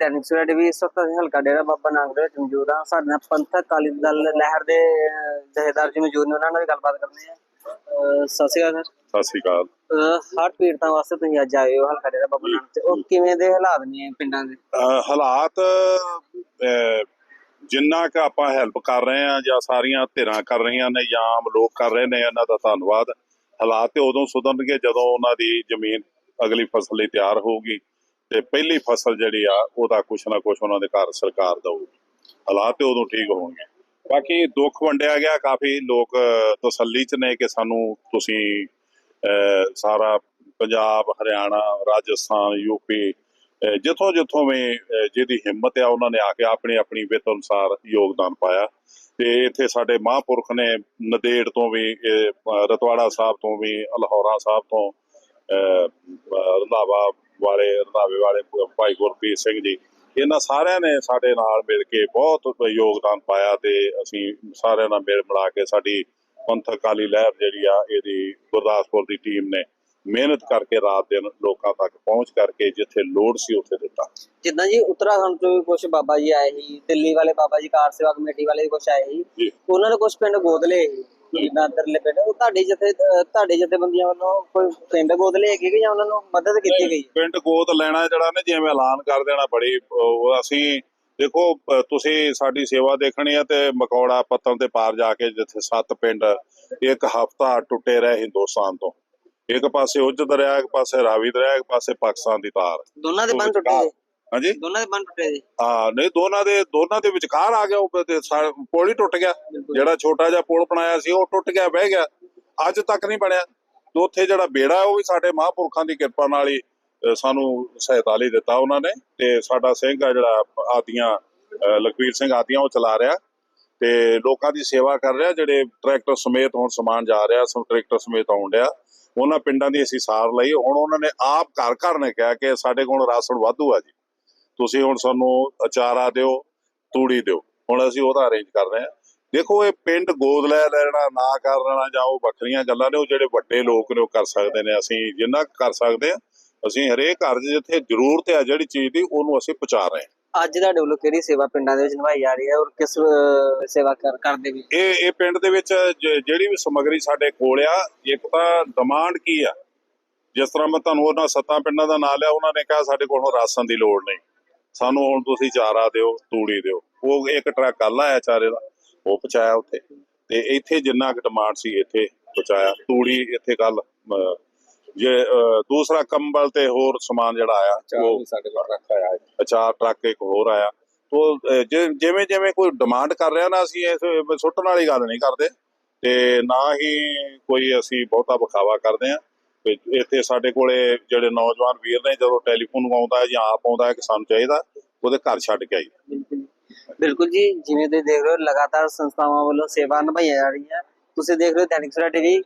Dainik Savera TV ਇਸ ਵਕਤ ਅਸੀਂ ਹਲਕਾ ਡੇਰਾ ਬਾਬਾ ਨਾਨਕ ਦੇ ਵਿੱਚ ਮੌਜੂਦ ਹਾਂ। ਸਾਡੇ ਨਾਲ ਪੰਥਕ ਅਕਾਲੀ ਦਲ ਲਹਿਰ ਦੇ ਅਹ, ਜਥੇਦਾਰ ਜੀ ਮੌਜੂਦ ਨੇ। ਉਹਨਾਂ ਨਾਲ ਵੀ ਗੱਲਬਾਤ ਕਰਨੀ ਹੈ। ਅਹ, ਸਤਿ ਸ਼੍ਰੀ ਅਕਾਲ ਸਤਿ ਸ਼੍ਰੀ ਅਕਾਲ। ਸਰ ਹੜ੍ਹ ਪੀੜਤਾਂ ਵਾਸਤੇ ਤੁਸੀਂ ਅੱਜ ਆਏ ਹੋ ਹਲਕਾ ਡੇਰਾ ਬਾਬਾ ਨਾਨਕ ਤੇ। ਉਹ ਕਿਵੇਂ ਦੇ ਹਾਲਾਤ ਨੇ ਪਿੰਡਾਂ ਦੇ? ਅਹ ਹਾਲਾਤ ਅਹ, ਜਿੰਨਾ ਕਿ ਆਪਾਂ ਹੈਲਪ ਕਰ ਰਹੇ ਆ ਜਾਂ ਸਾਰੀਆਂ ਧਿਰਾਂ ਕਰ ਰਹੀਆਂ ਨੇ ਜਾਂ ਆਮ ਲੋਕ ਕਰ ਰਹੇ ਨੇ ਇਹਨਾਂ ਦਾ ਧੰਨਵਾਦ। ਹਾਲਾਤ ਤੇ ਉਦੋਂ ਸੁਧਰਨਗੇ ਜਦੋਂ ਉਹਨਾਂ ਦੀ ਜ਼ਮੀਨ ਅਗਲੀ ਫਸਲ ਲਈ ਤਿਆਰ ਹੋਊਗੀ। ਤੇ ਪਹਿਲੀ ਫਸਲ ਜਿਹੜੀ ਆ ਉਹਦਾ ਕੁਛ ਨਾ ਕੁਛ ਉਹਨਾਂ ਦੇ ਘਰ ਸਰਕਾਰ ਦਊਗੀ। ਹਾਲਾਤ ਤੇ ਉਦੋਂ ਠੀਕ ਹੋਣਗੇ। ਬਾਕੀ ਦੁੱਖ ਵੰਡਿਆ ਗਿਆ ਕਾਫੀ ਲੋਕ ਤਸੱਲੀ ਚ ਨੇ ਕਿ ਸਾਨੂੰ ਤੁਸੀਂ ਅਹ, ਸਾਰਾ ਪੰਜਾਬ ਹਰਿਆਣਾ ਰਾਜਸਥਾਨ ਯੂਪੀ ਜਿੱਥੋਂ ਜਿੱਥੋਂ ਵੀ ਜਿਹਦੀ ਹਿੰਮਤ ਆ ਉਹਨਾਂ ਨੇ ਆ ਕੇ ਆਪਣੀ ਆਪਣੀ ਵਿੱਤ ਅਨੁਸਾਰ ਯੋਗਦਾਨ ਪਾਇਆ। ਤੇ ਇੱਥੇ ਸਾਡੇ ਮਹਾਂਪੁਰਖ ਨੇ ਨਦੇੜ ਤੋਂ ਵੀ ਇਹ, ਰਤਵਾੜਾ ਸਾਹਿਬ ਤੋਂ ਵੀ ਅਲਹੌਰਾ ਸਾਹਿਬ ਤੋਂ ਅਹ ਰੰਧਾਵਾ ਵਾਲੇ ਰੰਧਾਵੇ ਵਾਲੇ ਭਾਈ ਗੁਰਪ੍ਰੀਤ ਸਿੰਘ ਜੀ ਇਹਨਾਂ ਸਾਰਿਆਂ ਨੇ ਸਾਡੇ ਨਾਲ ਮਿਲ ਕੇ ਬਹੁਤ ਯੋਗਦਾਨ ਪਾਇਆ ਤੇ ਅਸੀਂ ਸਾਰਿਆਂ ਨਾਲ ਮਿਲ ਮਿਲਾ ਕੇ ਸਾਡੀ ਪੰਥਕ ਅਕਾਲੀ ਲਹਿਰ ਜਿਹੜੀ ਆ ਇਹਦੀ ਗੁਰਦਾਸਪੁਰ ਦੀ ਟੀਮ ਨੇ ਮਿਹਨਤ ਕਰਕੇ ਰਾਤ ਦਿਨ ਲੋਕਾਂ ਤੱਕ ਪਹੁੰਚ ਕਰਕੇ ਜਿੱਥੇ ਲੋੜ ਸੀ ਉੱਥੇ ਦਿੱਤਾ। ਜਿੱਦਾਂ ਜੀ ਉੱਤਰਾਖੰਡ ਤੋਂ ਕੁਝ ਬਾਬਾ ਜੀ ਆਏ ਸੀ ਦਿੱਲੀ ਵਾਲੇ ਬਾਬਾ ਜੀ ਕਾਰ ਸੇਵਾ ਕਮੇਟੀ ਵਾਲੇ ਵੀ ਕੁਝ ਆਏ ਸੀ ਉਹਨਾਂ ਨੇ ਕੁਝ ਪਿੰਡ ਗੋਦ ਲਏ ਸੀ? ਜਿੱਦਾਂ ਅੰਦਰਲੇ ਪਿੰਡ ਉਹ ਤੁਹਾਡੇ ਜਥੇ ਤੁਹਾਡੇ ਜਥੇਬੰਦੀਆਂ ਵੱਲੋਂ ਕੋਈ ਪਿੰਡ ਗੋਦ ਹੈਗੇ ਕਿ ਜਾਂ ਉਹਨਾਂ ਨੂੰ ਮਦਦ ਕੀਤੀ ਗਈ? ਪਿੰਡ ਗੋਤ ਲੈਣਾ ਜਿਹੜਾ ਨੇ ਜਿਵੇਂ ਐਲਾਨ ਕਰ ਦੇਣਾ ਬੜੀ ਅਸੀਂ ਦੇਖੋ ਤੁਸੀਂ ਸਾਡੀ ਸੇਵਾ ਦੇਖਣੀ ਆ ਤੇ ਮਕੌੜਾ ਪੱਤਨ ਤੇ ਪਾਰ ਜਾ ਕੇ ਜਿੱਥੇ ਸੱਤ ਪਿੰਡ ਇੱਕ ਹਫਤਾ ਟੁੱਟੇ ਰਹੇ ਹਿੰਦੁਸਤਾਨ ਤੋਂ। ਇੱਕ ਪਾਸੇ ਉੱਜ ਦਰਿਆ ਇੱਕ ਪਾਸੇ ਰਾਵੀ ਦਰਿਆ ਇੱਕ ਪਾਸੇ ਪਾਕਿਸਤਾਨ ਦੀ ਤਾਰ। ਦੋਨਾਂ ਦੇ ਬੰਨ ਟੁੱਟੇ ਹਾਂਜੀ? ਦੋਨਾਂ ਦੇ ਬੰਨ ਟੁੱਟੇ ਜੀ। ਹਾਂ ਨਹੀਂ ਦੋਨਾਂ ਦੇ ਦੋਨਾਂ ਦੇ ਵਿਚਕਾਰ ਆ ਗਿਆ ਉਹ ਤੇ ਸਾ- ਪੁਲ ਹੀ ਟੁੱਟ ਗਿਆ। ਜਿਹੜਾ ਛੋਟਾ ਜਿਹਾ ਪੁਲ ਬਣਾਇਆ ਸੀ ਉਹ ਟੁੱਟ ਗਿਆ ਬਹਿ ਗਿਆ। ਅੱਜ ਤੱਕ ਨਹੀਂ ਬਣਿਆ। ਤੇ ਉੱਥੇ ਜਿਹੜਾ ਬੇੜਾ ਉਹ ਵੀ ਸਾਡੇ ਮਹਾਂਪੁਰਖਾਂ ਦੀ ਕਿਰਪਾ ਨਾਲ ਹੀ ਅ, ਸਾਨੂੰ ਸਹਾਇਤਾ ਲਈ ਦਿੱਤਾ ਉਹਨਾਂ ਨੇ। ਤੇ ਸਾਡਾ ਸਿੰਘ ਆ ਜਿਹੜਾ ਆਦੀਆਂ ਅ, ਲਖਵੀਰ ਸਿੰਘ ਆਦੀਆਂ ਉਹ ਚਲਾ ਰਿਹਾ। ਤੇ ਲੋਕਾਂ ਦੀ ਸੇਵਾ ਕਰ ਰਿਹਾ ਜਿਹੜੇ ਟਰੈਕਟਰ ਸਮੇਤ ਹੁਣ ਸਮਾਨ ਜਾ ਰਿਹਾ ਸਮ ਟਰੈਕਟਰ ਸਮੇਤ ਆਉਣ ਡਿਆ। ਉਹਨਾਂ ਪਿੰਡਾਂ ਦੀ ਅਸੀਂ ਸਾਰ ਲਈ। ਹੁਣ ਉਹਨਾਂ ਨੇ ਆਪ ਘਰ ਘਰ ਨੇ ਕਿਹਾ ਕਿ ਸਾਡੇ ਕੋਲ ਰਾਸ਼ਨ ਵਾਧੂ ਆ ਜੀ। ਤੁਸੀਂ ਹੁਣ ਸਾਨੂੰ ਅਚਾਰਾ ਦਿਓ ਤੂੜੀ ਦਿਓ। ਹੁਣ ਅਸੀਂ ਉਹਦਾ ਅਰੇਂਜ ਕਰ ਰਹੇ ਹਾਂ। ਦੇਖੋ ਇਹ ਪਿੰਡ ਗੋਦ ਲੈ ਲੈਣਾ ਨਾ ਕਰ ਲੈਣਾ ਜਾਂ ਉਹ ਵੱਖਰੀਆਂ ਗੱਲਾਂ ਨੇ ਉਹ ਜਿਹੜੇ ਵੱਡੇ ਲੋਕ ਨੇ ਉਹ ਕਰ ਸਕਦੇ ਨੇ। ਅਸੀਂ ਜਿੰਨਾ ਕਰ ਸਕਦੇ ਆ ਅਸੀਂ ਹਰੇਕ ਘਰ 'ਚ ਜਿੱਥੇ ਜ਼ਰੂਰਤ ਹੈ ਜਿਹੜੀ ਚੀਜ਼ ਦੀ ਉਹਨੂੰ ਅਸੀਂ ਪਹੁੰਚਾ ਰਹੇ ਹਾਂ। ਅੱਜ ਤੁਹਾਡੇ ਵੱਲੋਂ ਕਿਹੜੀ ਸੇਵਾ ਪਿੰਡਾਂ ਦੇ ਵਿੱਚ ਨਿਭਾਈ ਜਾ ਰਹੀ ਹੈ ਔਰ ਕਿਸ ਸੇਵਾ ਕਰ ਕਰਦੇ ਵੀ ਇਹ ਇਹ ਪਿੰਡ ਦੇ ਵਿੱਚ ਜਿਹੜੀ ਵੀ ਸਮੱਗਰੀ ਸਾਡੇ ਕੋਲ ਆ ਇੱਕ ਤਾਂ ਡਿਮਾਂਡ ਕੀ ਆ? ਜਿਸ ਤਰ੍ਹਾਂ ਮੈਂ ਤੁਹਾਨੂੰ ਉਹਨਾਂ ਸੱਤਾਂ ਪਿੰਡਾਂ ਦਾ ਨਾਂ ਲਿਆ ਉਹਨਾਂ ਨੇ ਕਿਹਾ ਸਾਡੇ ਕੋਲ ਰਾਸ਼ਨ ਦੀ ਲੋੜ ਨਹੀਂ। ਸਾਨੂੰ ਹੁਣ ਤੁਸੀਂ ਚਾਰਾ ਦਿਓ ਤੂੜੀ ਦਿਓ। ਉਹ ਇੱਕ ਟਰੱਕ ਕੱਲ ਆਇਆ ਚਾਰੇ ਦਾ ਉਹ ਪਹੁੰਚਾਇਆ ਉੱਥੇ। ਤੇ ਇੱਥੇ ਜਿੰਨਾ ਕੁ ਡਿਮਾਂਡ ਸੀ ਇੱਥੇ ਪਹੁੰਚਾਇਆ। ਤੂੜੀ ਇੱਥੇ ਕੱਲ ਜੇ ਦੂਸਰਾ ਕੰਬਲ ਤੇ ਹੋਰ ਸਮਾਨ ਜਿਹੜਾ ਆਇਆ ਉਹ ਸਾਡੇ ਕੋਲ ਰੱਖਿਆ ਆਇਆ ਅਚਾਰ ਟਰੱਕ ਇੱਕ ਹੋਰ ਆਇਆ। ਤੋ ਜਿ- ਜਿਵੇਂ ਜਿਵੇਂ ਕੋਈ ਡਿਮਾਂਡ ਕਰ ਰਿਹਾ ਨਾ ਅਸੀਂ ਇਸ ਸੁੱਟਣ ਵਾਲੀ ਗੱਲ ਨਹੀਂ ਕਰਦੇ। ਤੇ ਨਾ ਹੀ ਕੋਈ ਅਸੀਂ ਬਹੁਤਾ ਵਿਖਾਵਾ ਕਰਦੇ ਆ ਇੱਥੇ ਸਾਡੇ ਕੋਲੇ ਜਿਹੜੇ ਨੌਜਵਾਨ ਵੀਰ ਨੇ, ਜਦੋਂ ਟੈਲੀਫੋਨ ਆਉਂਦਾ ਹੈ ਜਾਂ ਆਪ ਆਉਂਦਾ ਕਿ ਸਾਨੂੰ ਚਾਹੀਦਾ, ਉਹਦੇ ਘਰ ਛੱਡ ਕੇ ਆਈ ਬਿਲਕੁਲ ਬਿਲਕੁਲ ਜੀ, ਜਿਵੇਂ ਤੁਸੀਂ ਦੇਖ ਰਹੇ ਹੋ, ਲਗਾਤਾਰ ਸੰਸਥਾਵਾਂ ਵੱਲੋਂ ਸੇਵਾ ਨਿਭਾਈ ਜਾ ਰਹੀ ਹੈ ਤੁਸੀਂ ਦੇਖ ਰਹੇ ਹੋ ਦੈਨਿਕ ਸਵੇਰਾ ਟੀਵੀ।